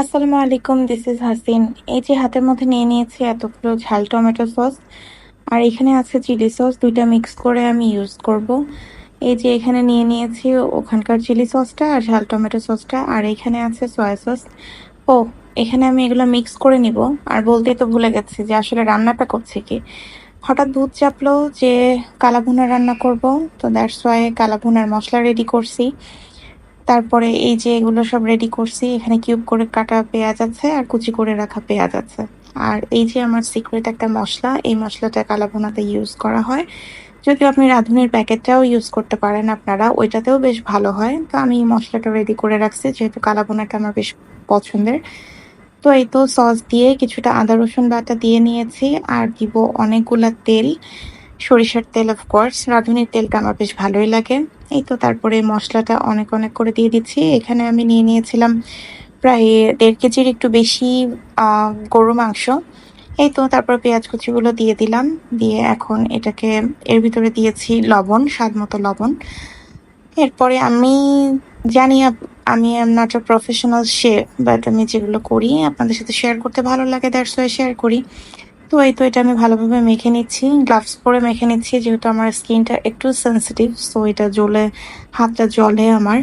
আসসালামু আলাইকুম this is Hasin এই যে হাতের মধ্যে নিয়ে নিয়েছি এতগুলো ঝাল টমেটো সস। আর এখানে আছে চিলি সস, দুইটা মিক্স করে আমি ইউজ করব। এই যে এখানে নিয়ে নিয়েছি ওখানকার চিলি সসটা আর ঝাল টমেটো সসটা, আর এখানে আছে সয়া সস ও, এখানে আমি এগুলো মিক্স করে নিব। আর বলতেই তো ভুলে গেছি যে আসলে রান্নাটা করছি কি। হঠাৎ ভূত চাপলো যে কালাভুনা রান্না করব, তো দ্যাটস ওয়াই কালাভুনার মশলা রেডি করছি। তারপরে এই যে এগুলো সব রেডি করছি, এখানে কিউব করে কাটা পেঁয়াজ আছে আর কুচি করে রাখা পেঁয়াজ আছে। আর এই যে আমার সিক্রেট একটা মশলা, এই মশলাটা কালাভুনাতে ইউজ করা হয়। যদিও আপনি রাঁধুনির প্যাকেটটাও ইউজ করতে পারেন আপনারা, ওইটাতেও বেশ ভালো হয়। তো আমি মশলাটা রেডি করে রাখছি, যেহেতু কালাভুনাটা আমার বেশ পছন্দের। তো এই তো সস দিয়ে কিছুটা আদা রসুন বাটা দিয়ে নিয়েছি, আর দিব অনেকগুলা তেল। সরিষার তেল অফকোর্স রাঁধুনির তেলটা আমার বেশ ভালোই লাগে। এই তো তারপরে মশলাটা অনেক অনেক করে দিয়ে দিচ্ছি। এখানে আমি নিয়ে নিয়েছিলাম প্রায় দেড় কেজির একটু বেশি গরু মাংস। এই তো তারপর পেঁয়াজ কুচিগুলো দিয়ে দিলাম। দিয়ে এখন এটাকে এর ভিতরে দিয়েছি লবণ, স্বাদ মতো লবণ। এরপরে আমি জানি আমি am not a professional chef but আমি যেগুলো করি, আপনাদের সাথে শেয়ার করতে ভালো লাগে দ্যাটস ওয়াই শেয়ার করি। তো এই তো এটা আমি ভালোভাবে মেখে নিচ্ছি। গ্লাভস পরে মেখে নিচ্ছি, যেহেতু আমার স্কিনটা একটু সেন্সিটিভ সো এটা জ্বলে, হাতটা জলে আমার।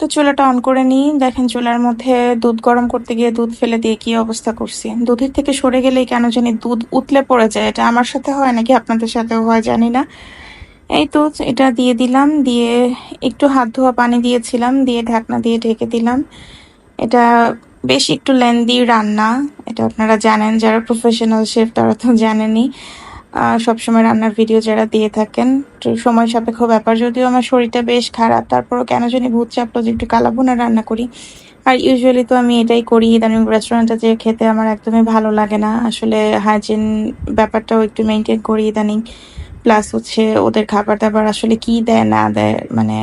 তো চুলাটা অন করে নিই। দেখেন চুলার মধ্যে দুধ গরম করতে গিয়ে দুধ ফেলে দিয়ে কি অবস্থা করছি। দুধের থেকে সরে গেলেই কেন জানি দুধ উতলে পড়ে যায়। এটা আমার সাথে হয় নাকি আপনাদের সাথেও হয় জানি না। এই তো এটা দিয়ে দিলাম, দিয়ে একটু হাত ধোয়া পানি দিয়েছিলাম, দিয়ে ঢাকনা দিয়ে ঢেকে দিলাম। এটা বেশ একটু লেন্দি রান্না, এটা আপনারা জানেন, যারা প্রফেশনাল শেফ তারা তো জানেনই। সবসময় রান্নার ভিডিও যারা দিয়ে থাকেন, তো সময় সাপেক্ষ ব্যাপার। যদিও আমার শরীরটা বেশ খারাপ, তারপরও কেন জানি ভূত চাপলো যে একটু কালাবোনা রান্না করি। আর ইউজুয়ালি তো আমি এটাই করি ইদানিং রেস্টুরেন্টে যে খেতে আমার একদমই ভালো লাগে না। আসলে হাইজিন ব্যাপারটাও একটু মেনটেন করি ইদানিং। প্লাস হচ্ছে ওদের খাবার দাবার আসলে কি দেয়, না দেয় মানে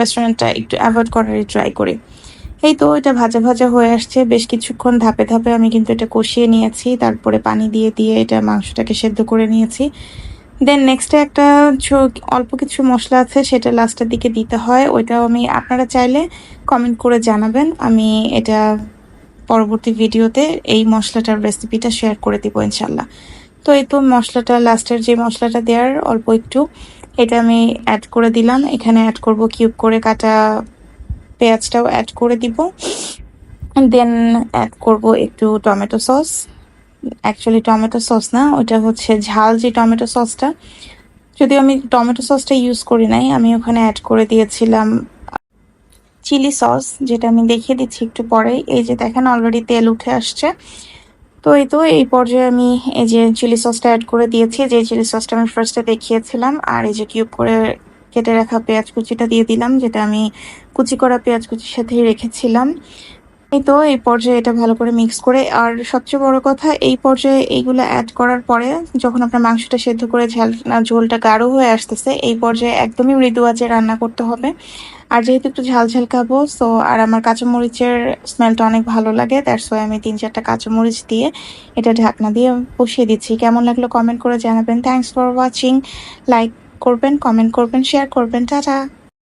রেস্টুরেন্টটা একটু অ্যাভয়েড করারই ট্রাই করি। এই তো এটা ভাজা ভাজা হয়ে আসছে। বেশ কিছুক্ষণ ধাপে ধাপে আমি কিন্তু এটা কষিয়ে নিয়েছি। তারপরে পানি দিয়ে দিয়ে এটা মাংসটাকে সেদ্ধ করে নিয়েছি। দেন নেক্সটে একটা অল্প কিছু মশলা আছে, সেটা লাস্টের দিকে দিতে হয়। ওইটাও আমি, আপনারা চাইলে কমেন্ট করে জানাবেন। আমি এটা পরবর্তী ভিডিওতে এই মশলাটার রেসিপিটা শেয়ার করে দিব ইনশাল্লাহ তো এই তো মশলাটা লাস্টের যে মশলাটা দেওয়ার অল্প একটু, এটা আমি অ্যাড করে দিলাম। এখানে অ্যাড করব কিউব করে কাটা পেঁয়াজটাও অ্যাড করে দিব। দেন অ্যাড করব একটু tomato sauce. Actually tomato sauce না ওটা হচ্ছে ঝাল যে টমেটো সসটা। যদিও আমি টমেটো সসটা ইউজ করি নাই, আমি ওখানে অ্যাড করে দিয়েছিলাম চিলি সস, যেটা আমি দেখিয়ে দিচ্ছি একটু পরে। এই যে দেখেন অলরেডি তেল উঠে আসছে। তো এই তো এই পর্যায়ে আমি এই যে চিলি সসটা অ্যাড করে দিয়েছি। যে চিলি সসটা আমি ফার্স্টে দেখিয়েছিলাম, আর এই যে কিউব করে কেটে রাখা পেঁয়াজ কুচিটা দিয়ে দিলাম, যেটা আমি কুচি করা পেঁয়াজ কুচির সাথেই রেখেছিলাম। এই তো, এই পর্যায়ে এটা ভালো করে মিক্স করে, আর সবচেয়ে বড় কথা, এই পর্যায়ে এইগুলো অ্যাড করার পরে যখন আপনার মাংসটা সেদ্ধ করে ঝাল ঝোলটা গাঢ় হয়ে আসতেছে, এই পর্যায়ে একদমই মৃদু আঁচে রান্না করতে হবে। আর যেহেতু একটু ঝাল ঝাল খাব সো আর আমার কাঁচামরিচের স্মেলটা অনেক ভালো লাগে দ্যাটস ওয়াই আমি তিন চারটা কাঁচামরিচ দিয়ে এটা ঢাকনা দিয়ে বসিয়ে দিচ্ছি। কেমন লাগল কমেন্ট করে জানাবেন। থ্যাংকস ফর ওয়াচিং লাইক করবেন কমেন্ট করবেন শেয়ার করবেন টাটা।